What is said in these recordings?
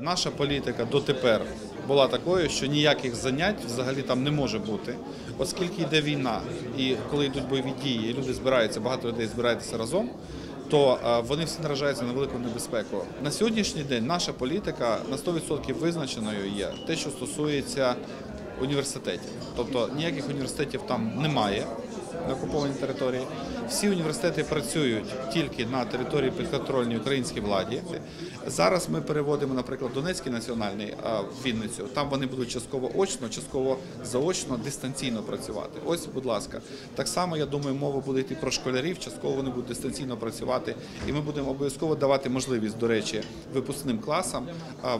Наша політика дотепер була такою, що ніяких занять взагалі там не може бути, оскільки йде війна, і коли йдуть бойові дії, і люди збираються, багато людей збираються разом. То е, вони всі наражаються на велику небезпеку. На сьогоднішній день наша політика на 100% визначеною є те, що стосується університетів. Тобто ніяких університетів там немає на окупованій території. Всі університети працюють тільки на території підконтрольній українській владі. Зараз ми переводимо, наприклад, Донецький національний в Вінницю. Там вони будуть частково очно, частково заочно, дистанційно працювати. Ось, будь ласка, так само я думаю, мова буде йти про школярів. Частково вони будуть дистанційно працювати, і ми будемо обов'язково давати можливість, до речі, випускним класам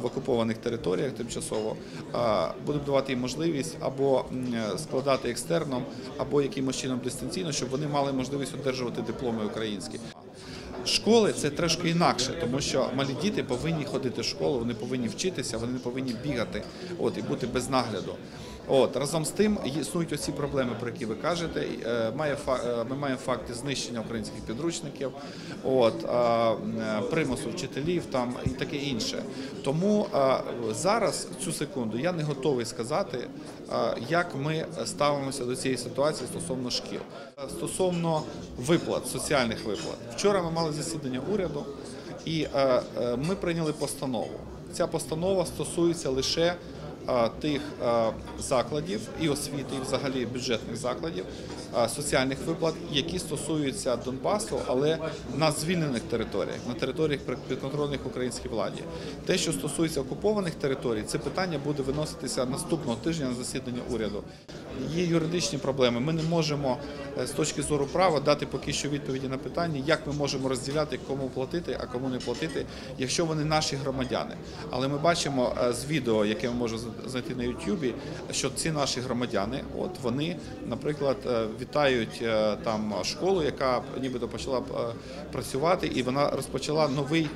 в окупованих територіях тимчасово будемо давати їм можливість або складати екстерном, або якимось чином дистанційно, щоб вони мали можливість одержувати дипломи українські. Школи це трошки інакше, тому що малі діти повинні ходити в школу, вони повинні вчитися, вони не повинні бігати от, і бути без нагляду. От разом з тим існують оці проблеми, про які ви кажете. Е, Має е, ми маємо факти знищення українських підручників, от е, примусу вчителів там і таке інше. Тому зараз цю секунду я не готовий сказати, як ми ставимося до цієї ситуації стосовно шкіл. Стосовно виплат, соціальних виплат. Вчора ми мали засідання уряду, і ми прийняли постанову. Ця постанова стосується лише тих закладів і освіти, і взагалі бюджетних закладів, соціальних виплат, які стосуються Донбасу, але на звільнених територіях, на територіях підконтрольних українській владі. Те, що стосується окупованих територій, це питання буде виноситися наступного тижня на засідання уряду. Є юридичні проблеми. Ми не можемо е, з точки зору права дати поки що відповіді на питання, як ми можемо розділяти, кому платити, а кому не платити, якщо вони наші громадяни. Але ми бачимо е, з відео, яке ми можемо знайти на Ютубі, що ці наші громадяни, от вони, наприклад, е, вітають е, там школу, яка нібито почала е, працювати, і вона розпочала новий.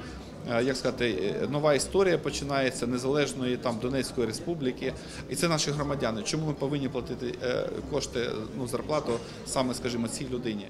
Як сказати, нова історія починається незалежної там Донецької республіки, і це наші громадяни. Чому ми повинні платити кошти, ну зарплату саме, скажімо, цій людині?